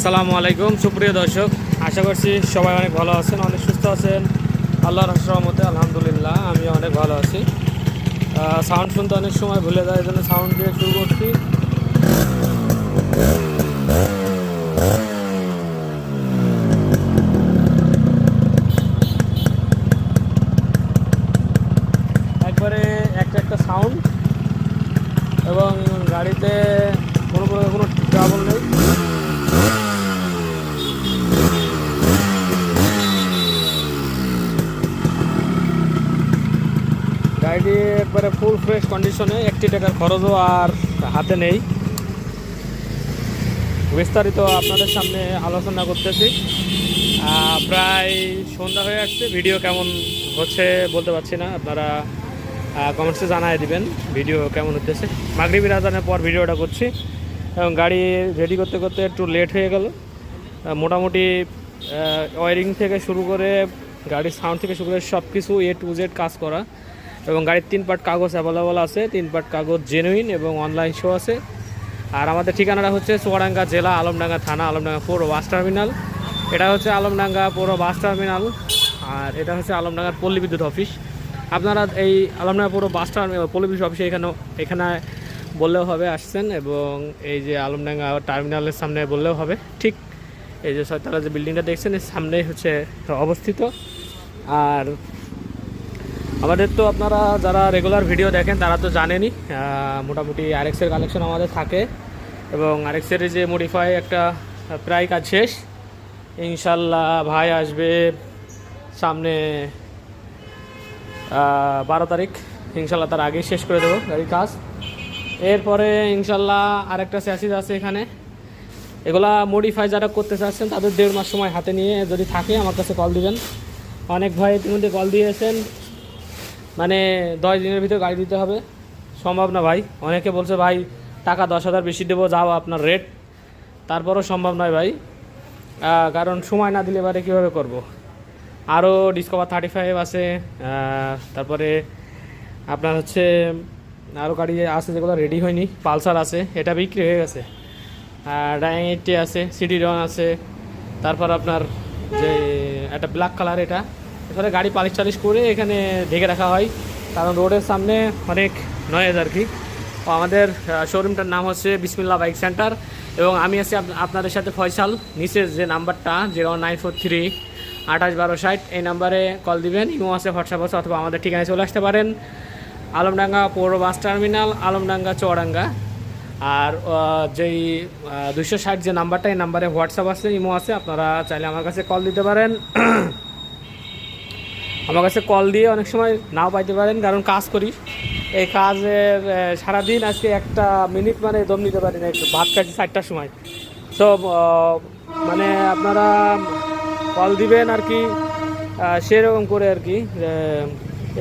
আসসালামু আলাইকুম। সুপ্রিয় দর্শক, আশা করছি সবাই অনেক ভালো আছেন, অনেক সুস্থ আছেন। আল্লাহর রহমতে আলহামদুলিল্লাহ, আমি অনেক ভালো আছি। সাউন্ড শুনতে অনেক সময় ভুলে যায়, এই জন্য সাউন্ড দিয়ে শুরু করছি। একবারে একটা একটা সাউন্ড এবং গাড়িতে কোনো কোনো কোনো ট্রাবল নেই গাড়িটি একবারে ফুল ফ্রেশ কন্ডিশনে একটি টাকার খরচও আর হাতে নেই। বিস্তারিত আপনাদের সামনে আলোচনা করতেছি। প্রায় সন্ধ্যা হয়ে আসছে ভিডিও কেমন হচ্ছে বলতে পারছি না। আপনারা কমেন্টসে জানাই দিবেন ভিডিও কেমন হতেছে মাগরিবি রাজানের পর ভিডিওটা করছি, এবং গাড়ি রেডি করতে করতে একটু লেট হয়ে গেল। মোটামুটি ওয়ারিং থেকে শুরু করে গাড়ির সাউন্ড থেকে শুরু করে সব কিছু এ টু জেড কাজ করা। এবং গাড়ির তিন পার্ট কাগজ অ্যাভেলেবল আছে, তিন পার্ট কাগজ জেনুইন এবং অনলাইন শো আছে। আর আমাদের ঠিকানাটা হচ্ছে চুয়াডাঙ্গা জেলা আলমডাঙ্গা থানা, আলমডাঙ্গা পৌর বাস টার্মিনাল। এটা হচ্ছে আলমডাঙ্গা পৌর বাস টার্মিনাল। আর এটা হচ্ছে আলমডাঙ্গার পল্লী বিদ্যুৎ অফিস আপনারা এই আলমডাঙ্গা পৌর বাস টার্মিনাল পল্লী বিদ্যুৎ অফিসে এখানে এখানে বললেও হবে, আসছেন এবং এই যে আলমডাঙ্গা টার্মিনালের সামনে বললেও হবে। ঠিক এই যে ছয়তলা যে বিল্ডিংটা দেখছেন, এর সামনেই হচ্ছে অবস্থিত। আর আমাদের তো আপনারা যারা রেগুলার ভিডিও দেখেন, তারা তো জানেনই মোটামুটি আরএক্সের কালেকশন আমাদের থাকে এবং আরএক্সের যে মডিফাই একটা প্রায় কাজ শেষ। ইনশাল্লাহ ভাই আসবে সামনে বারো তারিখ। ইনশাল্লাহ তার আগেই শেষ করে দেবো গাড়ির কাজ। এরপরে ইনশাল্লাহ আরেকটা স্যাসিস আছে এখানে। এগুলা মডিফাই যারা করতে চাচ্ছেন, তাদের দেড় মাস সময় হাতে নিয়ে যদি থাকে, আমার কাছে কল দিবেন। অনেক ভাই ইতিমধ্যে কল দিয়েছেন। মানে দশ দিনের ভিতরে গাড়ি দিতে হবে। সম্ভব না ভাই। অনেকে বলছে, ভাই, টাকা দশ হাজার বেশি দেবো, যাও আপনার রেট তারপরও সম্ভব নয় ভাই। কারণ সময় না দিলে এবারে কীভাবে করব। আরও ডিসকভার থার্টি ফাইভ আছে তারপরে আপনার হচ্ছে আরও গাড়ি আছে যেগুলো রেডি হয়নি। পালসার আছে, এটা বিক্রি হয়ে গেছে। ডাইং এইটটি আছে সিডি রন আছে। তারপর আপনার যে একটা ব্ল্যাক কালার এটা এখানে গাড়ি পালিশ টালিশ করে এখানে ঢেকে রাখা হয়। কারণ রোডের সামনে অনেক নয়েজ আর কি। আমাদের শোরুমটার নাম হচ্ছে বিসমিল্লা বাইক সেন্টার এবং আমি আছি আপ- আপনাদের সাথে ফয়সাল। নিচের যে নাম্বারটা, জিরো নাইন ফোর থ্রি আঠাশ বারো ষাট, এই নাম্বারে কল দিবেন। ইমো আছে, হোয়াটসঅ্যাপ আছে অথবা আমাদের ঠিকানায় চলে আসতে পারেন। আলমডাঙ্গা পৌর বাস টার্মিনাল, আলমডাঙ্গা চুয়াডাঙ্গা আর যেই দুশো ষাট যে নাম্বারটা, এই নাম্বারে হোয়াটসঅ্যাপ আছে, ইমো আছে, আপনারা চাইলে আমার কাছে কল দিতে পারেন। আমার কাছে কল দিয়ে অনেক সময় নাও পাইতে পারেন, কারণ কাজ করি। এই কাজের সারাদিন আজকে একটা মিনিট মানে দম নিতে পারি না, একটু ভাত খাচ্ছি চারটার সময়। তো মানে আপনারা কল দিবেন আর কি সেরকম করে আর কি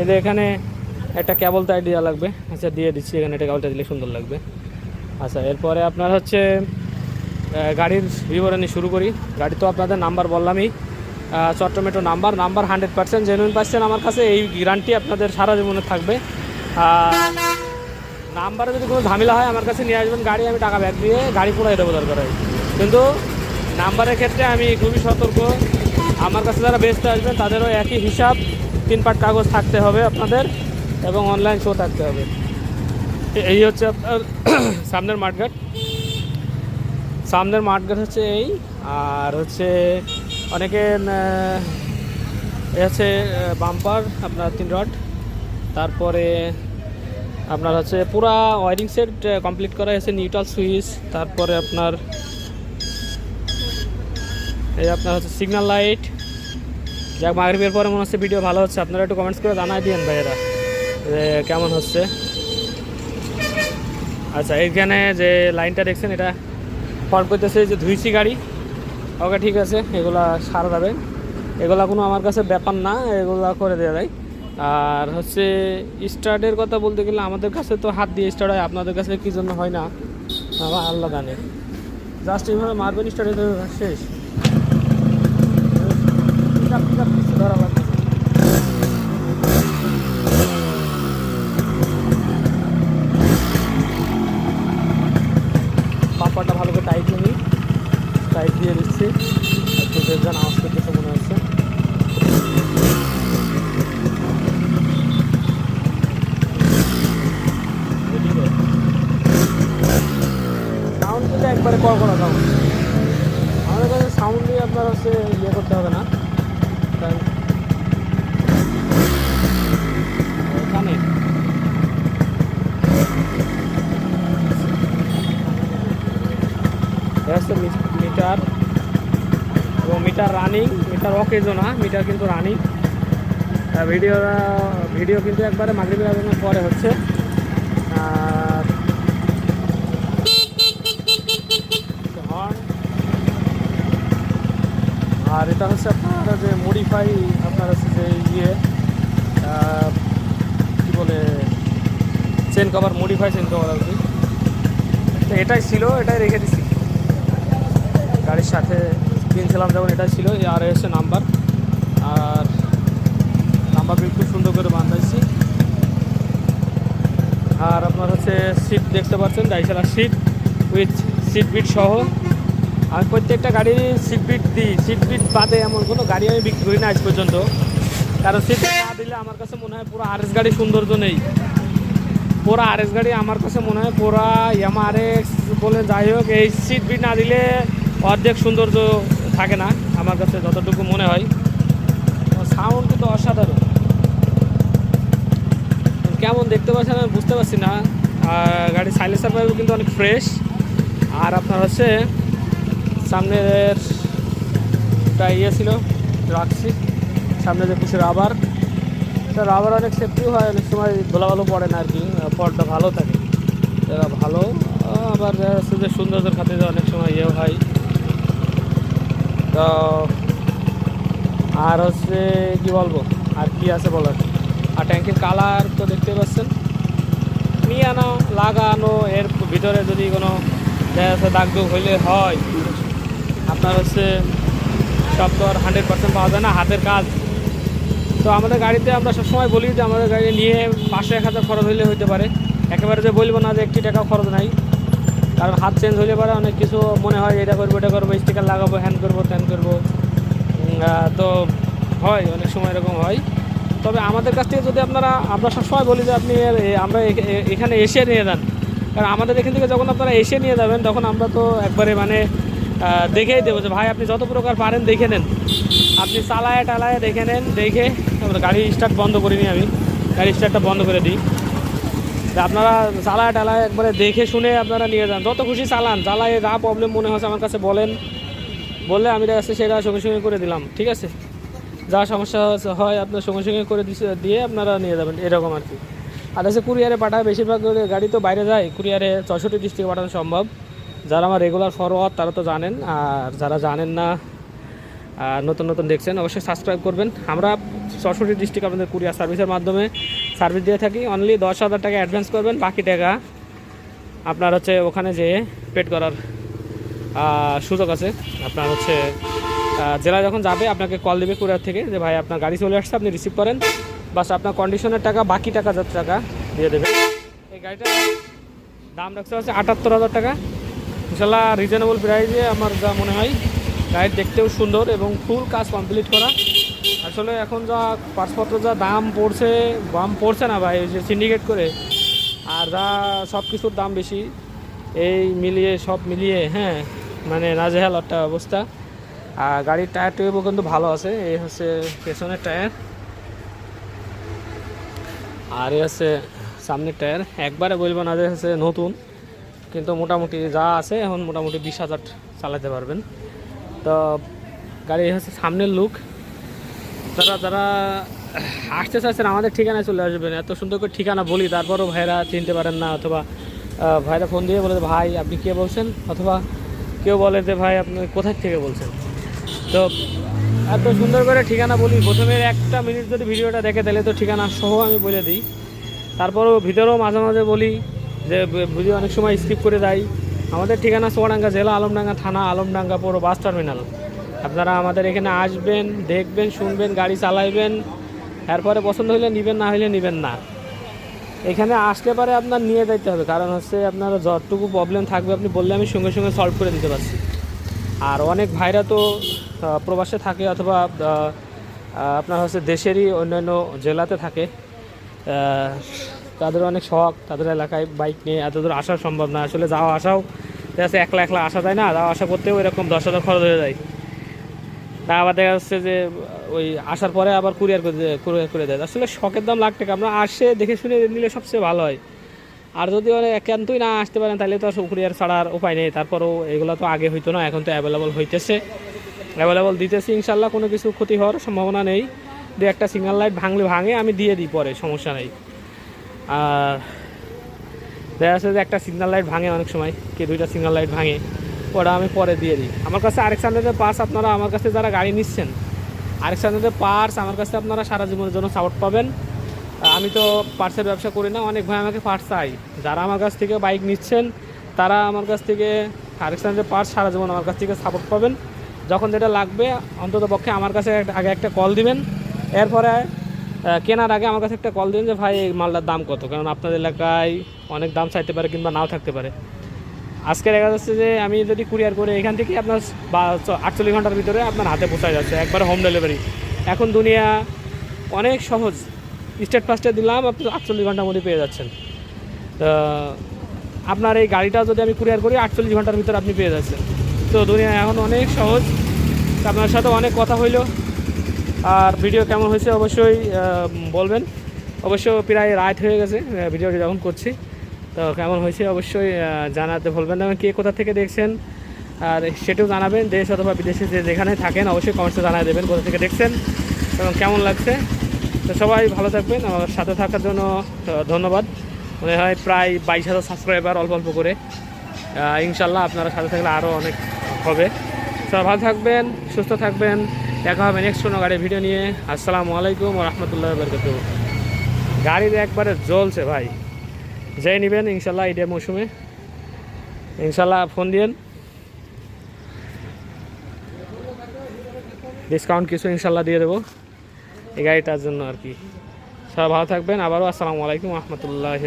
এদের এখানে একটা কেবল তাই দেওয়া লাগবে। আচ্ছা দিয়ে দিচ্ছি, এখানে একটা কেবলটা দিলে সুন্দর লাগবে। আচ্ছা এরপরে আপনার হচ্ছে গাড়ির বিবরণী শুরু করি। গাড়ি তো আপনাদের নাম্বার বললামই। চট্টমেটো number number hundred percent genuine পাচ্ছেন আমার কাছে। এই গ্যারান্টি আপনাদের সারা জীবনে থাকবে। নাম্বারে যদি কোনো ঝামেলা হয়, আমার কাছে নিয়ে আসবেন গাড়ি, আমি টাকা ব্যাক দিয়ে গাড়ি পুরাই দেবো দরকার হয়। কিন্তু নাম্বারের ক্ষেত্রে আমি খুবই সতর্ক। আমার কাছে যারা বেচতে আসবেন, তাদেরও একই হিসাব, তিন পাট কাগজ থাকতে হবে আপনাদের এবং অনলাইন শো থাকতে হবে। এই হচ্ছে আপনার সামনের মাঠঘাট। সামনের মাঠঘাট হচ্ছে এই, আর হচ্ছে অনেকে হচ্ছে বাম্পার, আপনার তিন রড। তারপরে আপনার হচ্ছে পুরা ওয়ারিং সেট কমপ্লিট করা হয়েছে নিউট্রাল সুইচ তারপরে আপনার এই আপনার হচ্ছে সিগন্যাল লাইট যাক, মাগরিবের পরে মনে হচ্ছে ভিডিও ভালো হচ্ছে। আপনারা একটু কমেন্টস করে জানাই দিন ভাইয়েরা যে কেমন হচ্ছে। আচ্ছা এইখানে যে লাইনটা দেখছেন, এটা ফল করতেছে যে ধুইছি গাড়ি। ওকে, ঠিক আছে, এগুলা সারা যাবে। এগুলা কোনো আমার কাছে ব্যাপার না, এগুলা করে দেওয়া যায়। আর হচ্ছে স্টার্টের কথা বলতে গেলে আমাদের কাছে তো হাত দিয়ে স্টার্ট হয়, আপনাদের কাছে কী জন্য হয় না? আমার আল্লাহ জানে। জাস্ট এইভাবে মারবেন স্টার্ট শেষ পিকআপ পিকআপ কিছু ধরা লাগবে না। বাম্পারটা ভালো করে টাইট নিই সাইড দিয়ে দিচ্ছি একটু বেজান আওয়াজ করতেছে মনে হচ্ছে সাউন্ড কিন্তু একবারে কল করা সাউন্ড আমাদের কাছে সাউন্ড দিয়ে আপনার হচ্ছে ইয়ে করতে হবে না। এটা হচ্ছে মি- মিটার রানিং মিটার অকেজো না মিটার কিন্তু রানিং ভিডিও ভিডিও কিন্তু একবারে মাগরিবের আজানের পরে হচ্ছে। আর আর এটা হচ্ছে আপনার যে মডিফাই আপনার হচ্ছে যে ইয়ে কী বলে chain cover modify chain cover আর কি। তো এটাই ছিল, এটাই রেখে দিছি। গাড়ির সাথে কিনছিলাম যখন এটা ছিল আর এসে নাম্বার আর নাম্বার খুব সুন্দর করে বান্ধাইছি আর আপনার হচ্ছে সিট দেখতে পাচ্ছেন ডাইসালা সিট উইথ সিট বিট সহ। আমি প্রত্যেকটা গাড়ির সিট বিট দিই। সিট বিট বাদে এমন কোনো গাড়ি আমি বিক্রি করি না আজ পর্যন্ত। কারণ সিট না দিলে আমার কাছে মনে হয় পুরো আরএস গাড়ি সৌন্দর্য নেই। পুরো আরএস গাড়ি আমার কাছে মনে হয় পুরা এম আর এক্স বলে যাই হোক, এই সিট বিট না দিলে অর্ধেক সৌন্দর্য থাকে না, আমার কাছে যতটুকু মনে হয়। সাউন্ড কিন্তু অসাধারণ। কেমন দেখতে পাচ্ছেন আমি বুঝতে পারছি না। গাড়ির সাইলেন্সার পাইপ কিন্তু অনেক ফ্রেশ আর আপনার হচ্ছে সামনের ইয়ে ছিল, রাখছি। সামনে যে কিছু রাবার তা রাবার অনেক সেফটিও হয়, অনেক সময় ধোলা ভালো পড়ে না আর কি, পরটা ভালো থাকে। ভালো। আবার সৌন্দর্যের খাতিরে অনেক সময় ইয়ে হয়। তো আর হচ্ছে কি বলব? আর কি আছে বলার? আর ট্যাঙ্কের কালার তো দেখতে পাচ্ছেন। নিয়ে আনো লাগানো, এর ভিতরে যদি কোনো দেখা যাচ্ছে দাগ দুগ হইলে হয়। আপনার হচ্ছে সব তো আর হান্ড্রেড পার্সেন্ট পাওয়া যায় না, হাতের কাজ। তো আমাদের গাড়িতে আমরা সবসময় বলি যে আমাদের গাড়ি নিয়ে পাঁচশো, এক হাজার খরচ হইলে হইতে পারে। একেবারে যে বলব না যে একটি টাকা খরচ নাই। কারণ হাত চেঞ্জ হলে পরে অনেক কিছু মনে হয় এটা করব এটা করব স্টিকার লাগাবো হ্যান করব ত্যান করব। তো হয়, অনেক সময় এরকম হয়। তবে আমাদের কাছ থেকে যদি আপনারা, আমরা সবসময় বলি যে আপনি আমরা এখানে এসে নিয়ে যান। কারণ আমাদের এখান থেকে যখন আপনারা এসে নিয়ে যাবেন, তখন আমরা তো একবারে মানে দেখেই দেবো যে ভাই, আপনি যত প্রকার পারেন দেখে নেন। আপনি চালায় টালায় দেখে নেন, দেখে গাড়ি স্টার্ট বন্ধ করিনি আমি। গাড়ি স্টার্টটা বন্ধ করে দিই। আপনারা চালায় টালায় একবারে দেখে শুনে আপনারা নিয়ে যান। যত খুশি চালান। চালায় যা প্রবলেম মনে হচ্ছে আমার কাছে বলেন। বললে আমি যাচ্ছে সেটা সঙ্গে সঙ্গে করে দিলাম, ঠিক আছে? যা সমস্যা হয় আপনার সঙ্গে সঙ্গে করে দিয়ে আপনারা নিয়ে যাবেন, এরকম আর কি। আর হচ্ছে কুরিয়ারে পাঠায়, বেশিরভাগ গাড়ি তো বাইরে যায়। কুরিয়ারে চৌষট্টি ডিস্ট্রিক্টে পাঠানো সম্ভব। যারা আমার রেগুলার ফরওয়ার্ড তারা তো জানেন। আর যারা জানেন না আর নতুন নতুন দেখছেন, অবশ্যই সাবস্ক্রাইব করবেন। আমরা চৌষট্টি ডিস্ট্রিক্ট আপনাদের কুরিয়ার সার্ভিসের মাধ্যমে সার্ভিস দিয়ে থাকি। অনলি দশ হাজার টাকা অ্যাডভান্স করবেন, বাকি টাকা আপনার হচ্ছে ওখানে যেয়ে পেড করার সুযোগ আছে। আপনার হচ্ছে জেলা যখন যাবে, আপনাকে কল দেবে কুরিয়ার থেকে যে, ভাই, আপনার গাড়ি চলে আসছে, আপনি রিসিভ করেন। বাস আপনার কন্ডিশনের টাকা, বাকি টাকা, যত টাকা দিয়ে দেবে। এই গাড়িটা দাম রাখতে হচ্ছে আটাত্তর হাজার টাকা। ইনশাল্লাহ রিজনেবল প্রাইসে আমার যা মনে হয় গাড়ি দেখতেও সুন্দর এবং ফুল কাজ কমপ্লিট করা। আসলে এখন যা পাসপত্র যা দাম পড়ছে দাম পড়ছে না ভাই ওই যে সিন্ডিকেট করে। আর যা সব কিছুর দাম বেশি, এই মিলিয়ে, সব মিলিয়ে হ্যাঁ মানে নাজেহাল একটা অবস্থা। আর গাড়ির টায়ার টিউবও কিন্তু ভালো আছে, এই হচ্ছে পেছনের টায়ার আর এই হচ্ছে সামনের টায়ার একবারে বলব না যে হচ্ছে নতুন, কিন্তু মোটামুটি যা আছে, এখন মোটামুটি বিশ হাজার চালাতে পারবেন। তো গাড়ি হচ্ছে সামনের লুক তারা যারা আসতে চাচ্ছেন আমাদের ঠিকানায় চলে আসবেন। এত সুন্দর করে ঠিকানা বলি, তারপরও ভাইরা চিনতে পারেন না, অথবা ভাইরা ফোন দিয়ে বলে ভাই, আপনি কে বলছেন? অথবা কেউ বলে যে, ভাই, আপনি কোথায় থেকে বলছেন? তো এত সুন্দর করে ঠিকানা বলি, প্রথমে একটা মিনিট যদি ভিডিওটা দেখে, তাহলে তো ঠিকানা সহ আমি বলে দিই। তারপরও ভিতরেও মাঝে মাঝে বলি যে ভিডিও অনেক সময় স্কিপ করে দেয় আমাদের ঠিকানা সোয়াডাঙ্গা জেলা আলমডাঙ্গা থানা আলমডাঙ্গা পৌর বাস টার্মিনাল। আপনারা আমাদের এখানে আসবেন, দেখবেন, শুনবেন, গাড়ি চালাইবেন, এরপরে পছন্দ হলে নেবেন, না হলে নেবেন না। এখানে আসলে পরে আপনার নিয়ে যাইতে হবে, কারণ হচ্ছে আপনার যতটুকু প্রবলেম থাকবে আপনি বললে আমি সঙ্গে সঙ্গে সলভ করে দিতে পারছি। আর অনেক ভাইরা তো প্রবাসে থাকে অথবা আপনার হচ্ছে দেশেরই অন্যান্য জেলাতে থাকে। তাদের অনেক শখ, তাদের এলাকায় বাইক নিয়ে এত দূর আসা সম্ভব না। আসলে যাওয়া আসাও দেখা যাচ্ছে একলা একলা আসা যায় না, যাওয়া আসা করতেও এরকম দশ হাজার খরচ হয়ে যায়। তা আবার দেখা যাচ্ছে যে, ওই আসার পরে আবার কুরিয়ার করে দেয় কুরিয়ার করে দেয়। আসলে শখের দাম লাখ টাকা আসে দেখে শুনে নিলে সবচেয়ে ভালো হয়। আর যদি মানে একান্তই না আসতে পারেন, তাহলে তো আর কুরিয়ার ছাড়ার উপায় নেই। তারপরেও এগুলো তো আগে হইতো না, এখন তো অ্যাভেলেবল হইতেছে। অ্যাভেলেবল দিতেছি, ইনশাল্লাহ কোনো কিছু ক্ষতি হওয়ার সম্ভাবনা নেই। দু একটা সিগন্যাল লাইট ভাঙলে ভাঙে, আমি দিয়ে দিই পরে, সমস্যা নেই। আর দেখা যাচ্ছে যে একটা সিগনাল লাইট ভাঙে অনেক সময়, কে দুইটা সিগনাল লাইট ভাঙে, ওটা আমি পরে দিয়ে দিই। আমার কাছে আরেক সামনের পার্স আপনারা আমার কাছে যারা গাড়ি নিচ্ছেন, আরেক সামনের পার্স আমার কাছে আপনারা সারা জীবনের জন্য সাপোর্ট পাবেন। আমি তো পার্সের ব্যবসা করি না, অনেক ভাই আমাকে পার্স চাই যারা আমার কাছ থেকে বাইক নিচ্ছেন, তারা আমার কাছ থেকে আরেক সামনের পার্স সারা জীবন আমার কাছ থেকে সাপোর্ট পাবেন। যখন যেটা লাগবে অন্তত পক্ষে আমার কাছে আগে একটা কল দিবেন। এরপরে কেনার আগে আমার কাছে একটা কল দিন যে, ভাই, এই মালটার দাম কত? কারণ আপনাদের এলাকায় অনেক দাম চাইতে পারে কিংবা নাও থাকতে পারে। আজকে দেখা যাচ্ছে যে, আমি যদি কুরিয়ার করে এখান থেকে আপনার আটচল্লিশ ঘণ্টার ভিতরে আপনার হাতে পৌঁছায় যাচ্ছে, একবারে হোম ডেলিভারি এখন দুনিয়া অনেক সহজ। স্টেট ফার্স্টে দিলাম, আপনি আটচল্লিশ ঘণ্টার মধ্যে পেয়ে যাচ্ছেন। তো, আপনার এই গাড়িটা যদি আমি কুরিয়ার করি, আটচল্লিশ ঘণ্টার ভিতরে আপনি পেয়ে যাচ্ছেন। তো, দুনিয়া এখন অনেক সহজ। আপনার সাথে অনেক কথা হইল। আর ভিডিও কেমন হয়েছে অবশ্যই বলবেন। অবশ্য প্রায় রাইট হয়ে গেছে ভিডিওটি যখন করছি। তো কেমন হয়েছে অবশ্যই জানাতে ভুলবেন না। কে কোথা থেকে দেখছেন, আর সেটাও জানাবেন। দেশ অথবা বিদেশে যে যেখানে থাকেন, অবশ্যই কমেন্টসে জানাই দেবেন কোথা থেকে দেখছেন এবং কেমন লাগছে। তো সবাই ভালো থাকবেন, আমার সাথে থাকার জন্য ধন্যবাদ। মনে হয় প্রায় বাইশ হাজার সাবস্ক্রাইবার অল্প অল্প করে। ইনশাল্লাহ আপনারা সাথে থাকলে আরও অনেক হবে। সবাই ভালো থাকবেন, সুস্থ থাকবেন। দেখা হবে নেক্সট কোনো গাড়ির ভিডিও নিয়ে। আসসালামু আলাইকুম রহমতুল্লাহ বরকত গাড়িতে একবারে জ্বলছে ভাই। যাই নেবেন ইনশাল্লাহ ঈদের মৌসুমে। ইনশাল্লাহ ফোন দিয়েন। ডিসকাউন্ট কিছু ইনশাল্লাহ দিয়ে দেবো। এই গাড়িটার জন্য আর কি। সবাই ভালো থাকবেন। আবারও আসসালামু আলাইকুম রহমতুল্লাহ